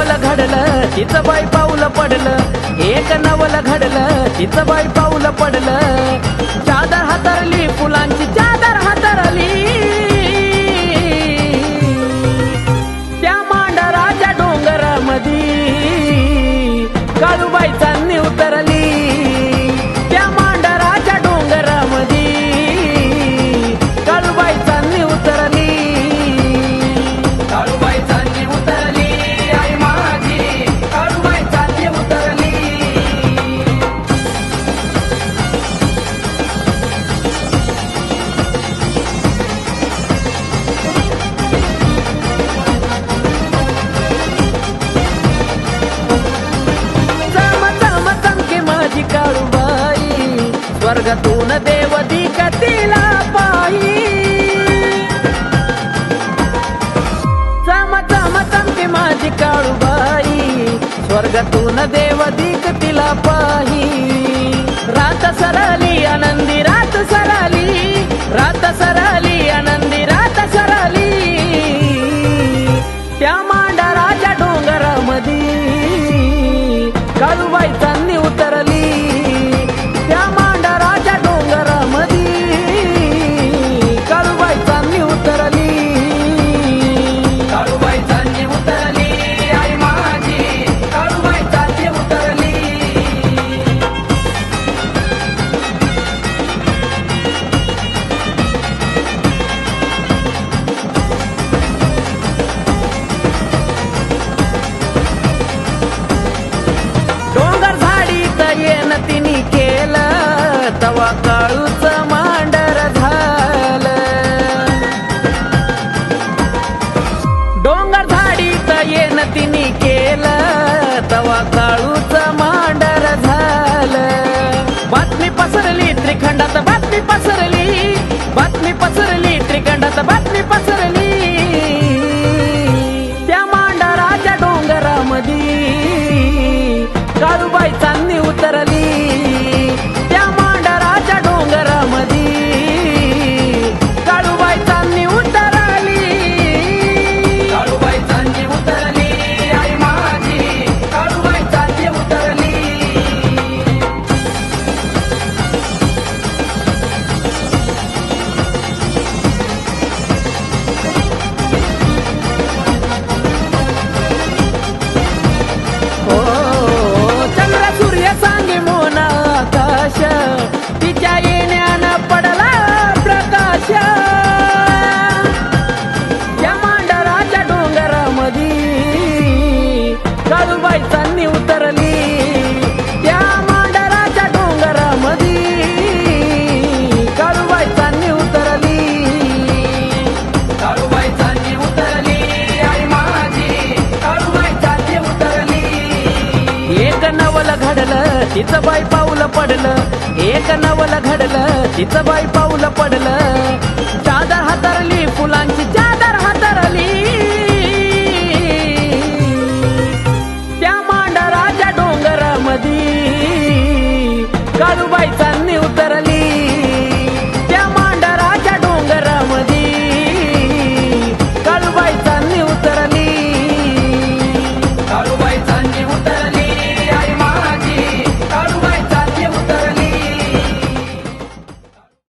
नवल घडलं तिचं बाई पाऊल पडलं. एक नवल घडलं तिचं बाई पाऊल पडलं. स्वर्गातून देवदी कतीला पायी चम चम चमकी माझी काळूबाई स्वर्गातून देवदी तिला पाही. रात सरली आनंदी रात सरली रात सरली आनंदी रात सरली. त्या मांडाराच्या डोंगरामध्ये काळूबाईचा घडलं तिचं बाई पाऊल पडलं. एक नवल घडलं तिचं बाई पाऊल पडलं.